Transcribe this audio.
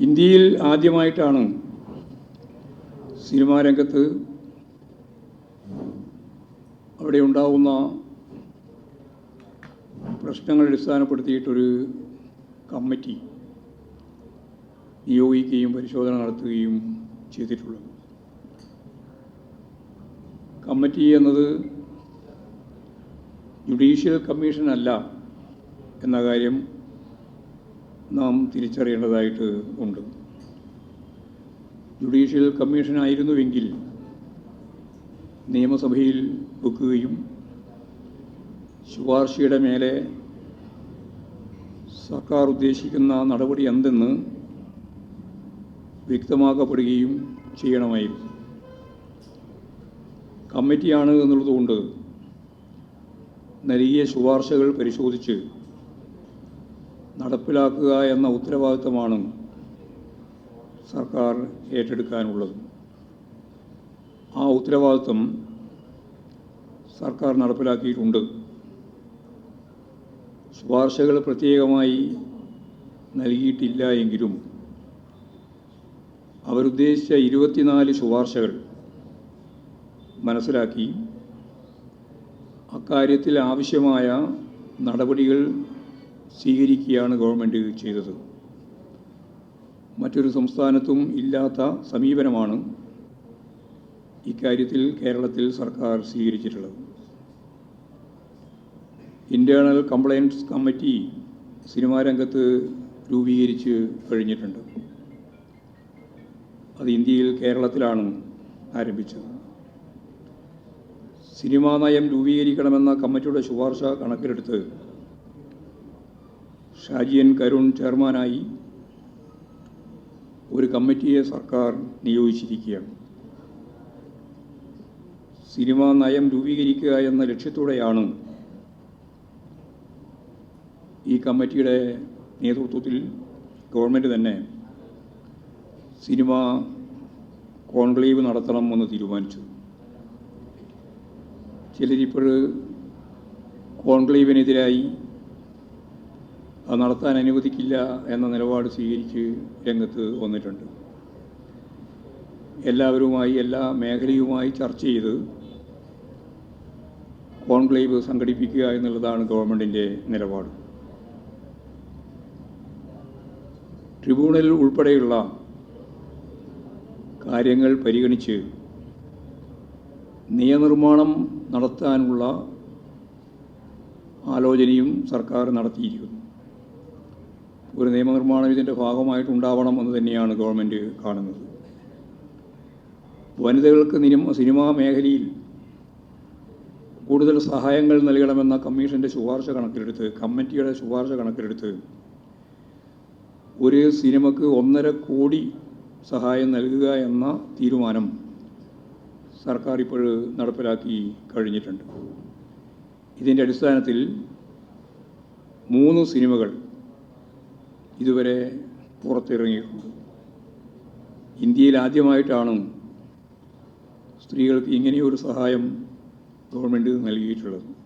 ഇന്ത്യയിൽ ആദ്യമായിട്ടാണ് സിനിമാ രംഗത്ത് അവിടെ ഉണ്ടാവുന്ന പ്രശ്നങ്ങൾ അടിസ്ഥാനപ്പെടുത്തിയിട്ടൊരു കമ്മിറ്റി നിയോഗിക്കുകയും പരിശോധന നടത്തുകയും ചെയ്തിട്ടുള്ളത്. കമ്മിറ്റി എന്നത് ജുഡീഷ്യൽ കമ്മീഷൻ അല്ല എന്ന കാര്യം നാം തിരിച്ചറിയേണ്ടതായിട്ട് ഉണ്ട്. ജുഡീഷ്യൽ കമ്മീഷൻ ആയിരുന്നുവെങ്കിൽ നിയമസഭയിൽ വെക്കുകയും ശുപാർശയുടെ മേലെ സർക്കാർ ഉദ്ദേശിക്കുന്ന നടപടി എന്തെന്ന് വ്യക്തമാക്കപ്പെടുകയും ചെയ്യണമായിരുന്നു. കമ്മിറ്റിയാണ് എന്നുള്ളതുകൊണ്ട് നൽകിയ ശുപാർശകൾ പരിശോധിച്ച് നടപ്പിലാക്കുക എന്ന ഉത്തരവാദിത്തമാണ് സർക്കാർ ഏറ്റെടുക്കാനുള്ളത്. ആ ഉത്തരവാദിത്വം സർക്കാർ നടപ്പിലാക്കിയിട്ടുണ്ട്. ശുപാർശകൾ പ്രത്യേകമായി നൽകിയിട്ടില്ല എങ്കിലും അവരുദ്ദേശിച്ച ഇരുപത്തിനാല് ശുപാർശകൾ മനസ്സിലാക്കി അക്കാര്യത്തിൽ ആവശ്യമായ നടപടികൾ സ്വീകരിക്കുകയാണ് ഗവൺമെന്റ് ചെയ്തത്. മറ്റൊരു സംസ്ഥാനത്തും ഇല്ലാത്ത സമീപനമാണ് ഇക്കാര്യത്തിൽ കേരളത്തിൽ സർക്കാർ സ്വീകരിച്ചിട്ടുള്ളത്. ഇന്റേർണൽ കംപ്ലയൻസ് കമ്മിറ്റി സിനിമാ രംഗത്ത് രൂപീകരിച്ച് കഴിഞ്ഞിട്ടുണ്ട്. അത് ഇന്ത്യയിൽ കേരളത്തിലാണ് ആരംഭിച്ചത്. സിനിമാ നയം രൂപീകരിക്കണമെന്ന കമ്മിറ്റിയുടെ ശുപാർശ കണക്കിലെടുത്ത് ഷാജിയൻ കരുൺ ചെയർമാനായി ഒരു കമ്മിറ്റിയെ സർക്കാർ നിയോഗിച്ചിരിക്കുകയാണ്. സിനിമാ നയം രൂപീകരിക്കുക എന്ന ലക്ഷ്യത്തോടെയാണ് ഈ കമ്മിറ്റിയുടെ നേതൃത്വത്തിൽ ഗവൺമെന്റ് തന്നെ സിനിമ കോൺക്ലേവ് നടത്തണം എന്ന് തീരുമാനിച്ചു ചിലരിപ്പോൾ കോൺക്ലേവിനെതിരായി നടത്താൻ അനുവദിക്കില്ല എന്ന നിലപാട് സ്വീകരിച്ച് രംഗത്ത് വന്നിട്ടുണ്ട്. എല്ലാവരുമായി എല്ലാ മേഖലയുമായി ചർച്ച ചെയ്ത് കോൺക്ലേവ് സംഘടിപ്പിക്കുക എന്നുള്ളതാണ് ഗവൺമെന്റിന്റെ നിലപാട്. ട്രിബ്യൂണൽ ഉൾപ്പെടെയുള്ള കാര്യങ്ങൾ പരിഗണിച്ച് നിയമനിർമ്മാണം നടത്താനുള്ള ആലോചനയും സർക്കാർ നടത്തിയിരിക്കുന്നു. ഒരു നിയമനിർമ്മാണം ഇതിന്റെ ഭാഗമായിട്ടുണ്ടാവണം എന്ന് തന്നെയാണ് ഗവൺമെന്റ് കാണുന്നത്. വനിതകൾക്ക് സിനിമാ മേഖലയിൽ കൂടുതൽ സഹായങ്ങൾ നൽകണമെന്ന കമ്മീഷന്റെ ശുപാർശ കണക്കിലെടുത്ത് കമ്മിറ്റിയുടെ ശുപാർശ കണക്കിലെടുത്ത് ഒരു സിനിമക്ക് ഒന്നര കോടി സഹായം നൽകുക എന്ന തീരുമാനം സർക്കാർ ഇപ്പോൾ നടപ്പിലാക്കി കഴിഞ്ഞിട്ടുണ്ട്. ഇതിന്റെ അടിസ്ഥാനത്തിൽ മൂന്ന് സിനിമകൾ ഇതുവരെ പുറത്തിറങ്ങിയിട്ടുണ്ട് ഇന്ത്യയിൽ ആദ്യമായിട്ടാണ് സ്ത്രീകൾക്ക് ഇങ്ങനെയൊരു സഹായം ഗവൺമെന്റ് നൽകിയിട്ടുള്ളത്.